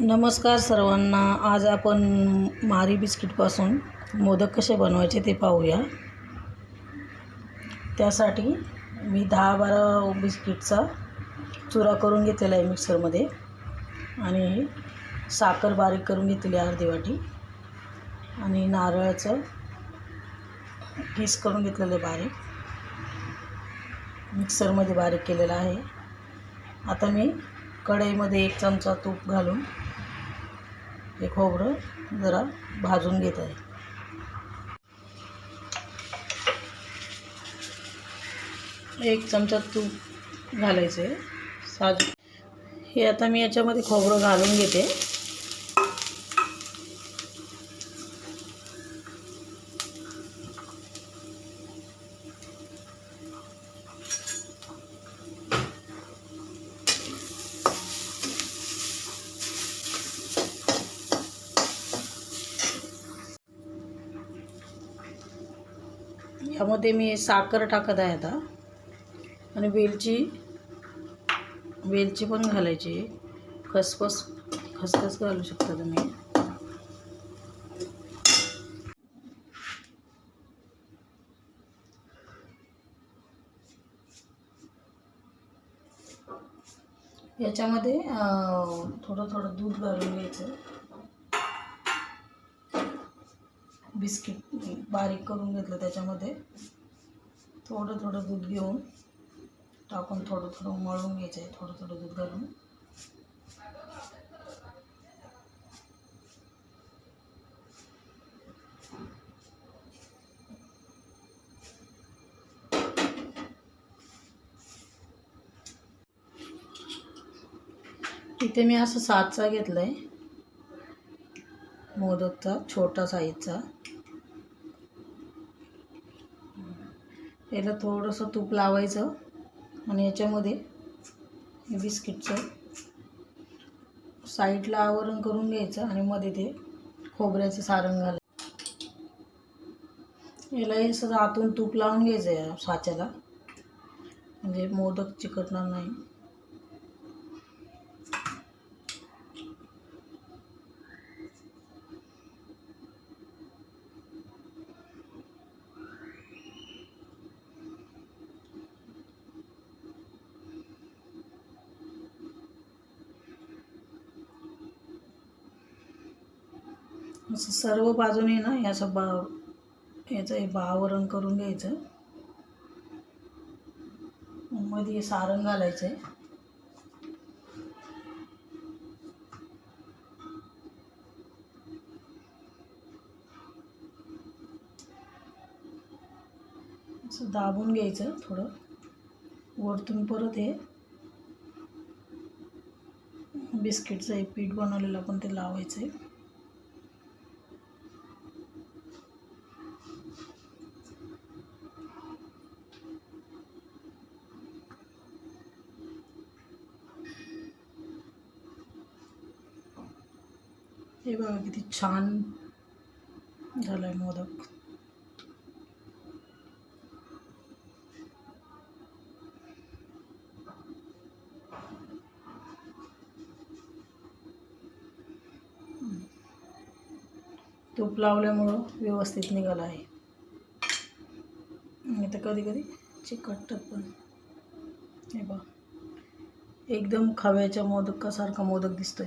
नमस्कार सर्वांना. आज आपण मारी बिस्किटपासून मोदक कसे बनवायचे ते पाहूया. त्यासाठी मी दहा बारा बिस्किटचा चुरा करून घेतलेला आहे मिक्सरमध्ये आणि साखर बारीक करून घेतलेली आहे अर्धी वाटी आणि नारळाचं किस करून घेतलेलं आहे बारीक. मिक्सरमध्ये बारीक केलेलं आहे. आता मी कढईमध्ये एक चमचा तूप घालून हे खोबरं जरा भाजून घेत आहे. एक चमचा तूप घालायचं आहे साजूक. हे आता मी याच्यामध्ये खोबरं घालून घेते. यामध्ये मी साखर टाकत आहे आता. आणि वेलची वेलची पण घालायची. खसखस खसखस घालू शकता तुम्ही. याच्यामध्ये थोडं थोडं दूध घालून घ्यायचं. बिस्किट बारीक करून घेतलं त्याच्यामध्ये. थोडं थोडं दूध घेऊन टाकून थोडं थोडं मळून घ्यायचं आहे थोडं थोडं दूध घालून. इथे मी असं सातचा घेतला आहे मोदकचा छोटा साईजचा. याला थोडंसं तूप लावायचं आणि याच्यामध्ये हे बिस्किटचं साईडला आवरण करून घ्यायचं आणि मध्ये ते खोबऱ्याचं सारण घालायचं. याला हे सगळं आतून तूप लावून घ्यायचं या साच्याला. म्हणजे मोदक चिकटणार नाही. असं सर्व बाजूने ना हे असं बा याचं हे बावरण करून घ्यायचं. मध्ये सारंग सारण घालायचं आहे असं दाबून घ्यायचं थोडं. वरतून परत हे बिस्किटचं हे पीठ बनवलेलं आपण ते लावायचं आहे हे बघा किती छान झालं आहे मोदक. तूप लावल्यामुळं व्यवस्थित निघालं आहे. नाही तर कधी कधी चिकटतात पण. हे बघा. एकदम खव्याच्या मोदकासारखा मोदक दिसतोय.